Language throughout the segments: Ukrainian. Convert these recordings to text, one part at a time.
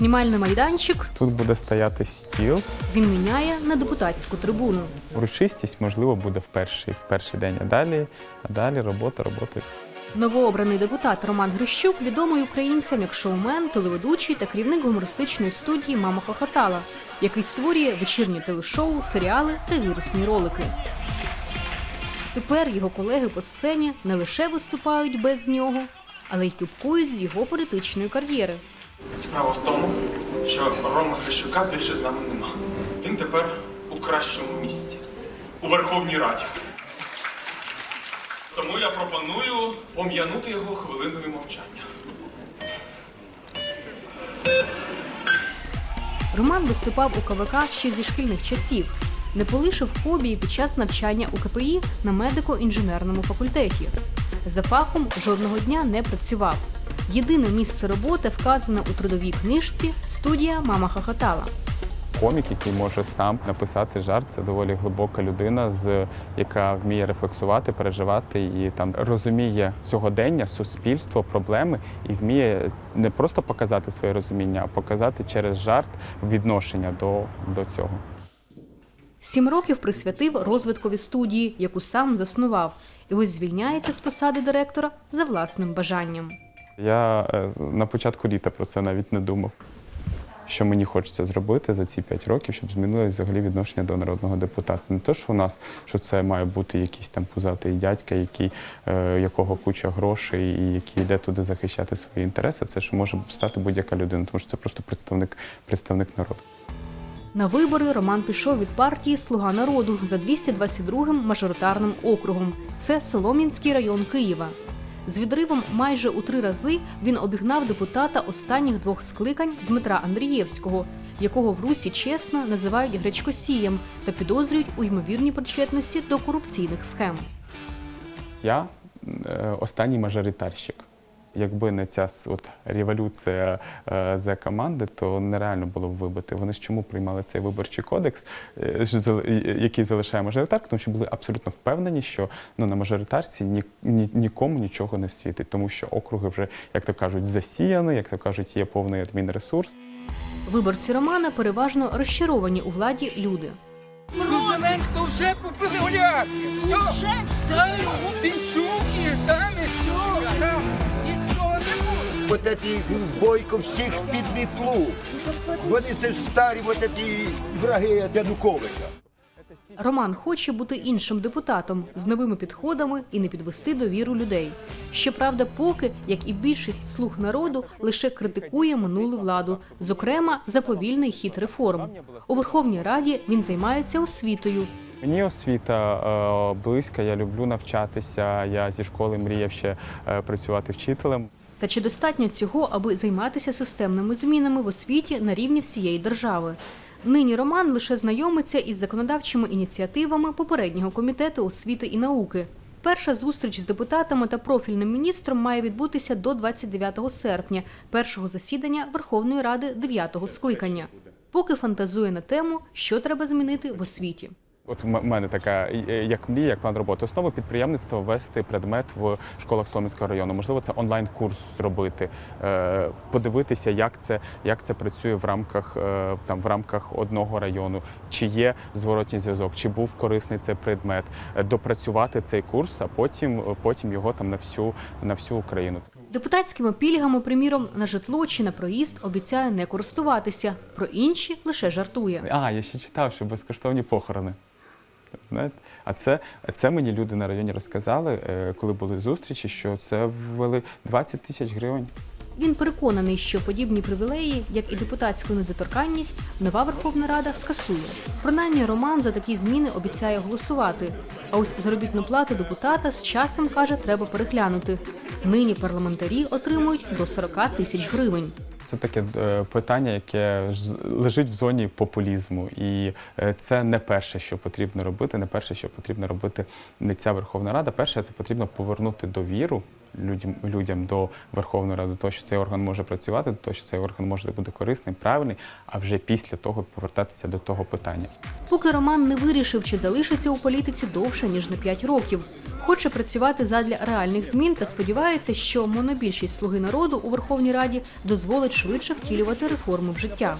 Знімальний майданчик Тут буде стояти стіл. він міняє на депутатську трибуну. Урочистість, можливо, буде в перший, в перший день, а далі, а далі робота, робота. Новообраний депутат Роман Грищук відомий українцям як шоумен, телеведучий та керівник гумористичної студії Мама хохотала, який створює вечірні телешоу, серіали та вірусні ролики. Тепер його колеги по сцені не лише виступають без нього, але й кипкують з його політичної кар'єри. Справа в тому, що Рома Грищука більше з нами нема. Він тепер у кращому місці у Верховній Раді. Тому я пропоную пом'янути його хвилиною мовчання. Роман виступав у КВК ще зі шкільних часів. Не полишив хобі під час навчання у КПІ на медико-інженерному факультеті. За фахом жодного дня не працював. Єдине місце роботи вказане у трудовій книжці студія Мама хохотала. Комік, який може сам написати жарт, це доволі глибока людина, з яка вміє рефлексувати, переживати і там розуміє сьогодення, суспільство, проблеми і вміє не просто показати своє розуміння, а показати через жарт відношення до, до цього. Сім років присвятив розвиткові студії, яку сам заснував, і ось звільняється з посади директора за власним бажанням. Я е, на початку літа про це навіть не думав. Що мені хочеться зробити за ці п'ять років, щоб змінилось взагалі відношення до народного депутата. Не те, що у нас що це має бути якийсь там пузатий дядька, який, е, якого куча грошей і який йде туди захищати свої інтереси. Це ж може стати будь-яка людина, тому що це просто представник, представник народу. На вибори Роман пішов від партії Слуга народу за 222-м мажоритарним округом. Це Солом'янський район Києва. З відривом майже у три рази він обігнав депутата останніх двох скликань Дмитра Андрієвського, якого в Русі чесно називають гречкосієм та підозрюють у ймовірній причетності до корупційних схем. Я е, останній мажоритарщик. Якби не ця от революція е, за команди, то нереально було б вибити. Вони ж чому приймали цей виборчий кодекс, е, і- який залишає мажоритарку, тому що були абсолютно впевнені, що ну на мажоритарці ні, ні, нікому нічого не світить, тому що округи вже, як то кажуть, засіяні, як то кажуть, є повний адмінресурс. Виборці Романа переважно розчаровані у владі люди. Ну, Зеленського вже купили олігархи. Все, Пінчук і самі, Вот эти бойко всіх під мітлу. Вони це ж старі вот эти враги Януковича. Роман хоче бути іншим депутатом з новими підходами і не підвести довіру людей. Щоправда, поки, як і більшість слуг народу, лише критикує минулу владу, зокрема за повільний хід реформ. У Верховній Раді він займається освітою. Мені освіта е, близька, я люблю навчатися. Я зі школи мріяв ще е, працювати вчителем. Та чи достатньо цього, аби займатися системними змінами в освіті на рівні всієї держави? Нині Роман лише знайомиться із законодавчими ініціативами попереднього комітету освіти і науки. Перша зустріч з депутатами та профільним міністром має відбутися до 29 серпня, першого засідання Верховної Ради 9-го скликання. Поки фантазує на тему, що треба змінити в освіті. От у мене така е, як мрія, як план роботи. Основу підприємництва ввести предмет в школах Солом'янського району. Можливо, це онлайн-курс зробити, е, подивитися, як це, як це працює в рамках е, там в рамках одного району, чи є зворотній зв'язок, чи був корисний цей предмет, е, допрацювати цей курс, а потім, потім його там на всю на всю Україну. Депутатськими пільгами, приміром, на житло чи на проїзд обіцяє не користуватися. Про інші лише жартує. А, я ще читав, що безкоштовні похорони. Знаєте? А це, це мені люди на районі розказали, е, коли були зустрічі, що це ввели 20 тисяч гривень. Він переконаний, що подібні привілеї, як і депутатську недоторканність, нова Верховна Рада скасує. Принаймні, Роман за такі зміни обіцяє голосувати. А ось заробітну плату депутата з часом каже, треба переглянути. Нині парламентарі отримують до 40 тисяч гривень. Це таке е, питання, яке лежить в зоні популізму, і е, це не перше, що потрібно робити. Не перше, що потрібно робити не ця Верховна Рада. Перше, це потрібно повернути довіру людям, людям до Верховної Ради, того, що цей орган може працювати, того, що цей орган може бути корисним, правильний, а вже після того повертатися до того питання. Поки Роман не вирішив, чи залишиться у політиці довше ніж на 5 років. Хоче працювати задля реальних змін та сподівається, що монобільшість слуги народу у Верховній Раді дозволить швидше втілювати реформи в життя.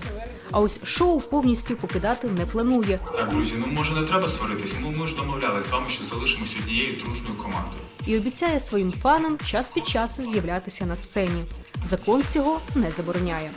А ось шоу повністю покидати не планує. Так, друзі, ну може не треба сваритись. Ми, ми ж домовлялися з вами, що залишимося однією дружною командою. і обіцяє своїм фанам час від часу з'являтися на сцені. Закон цього не забороняє.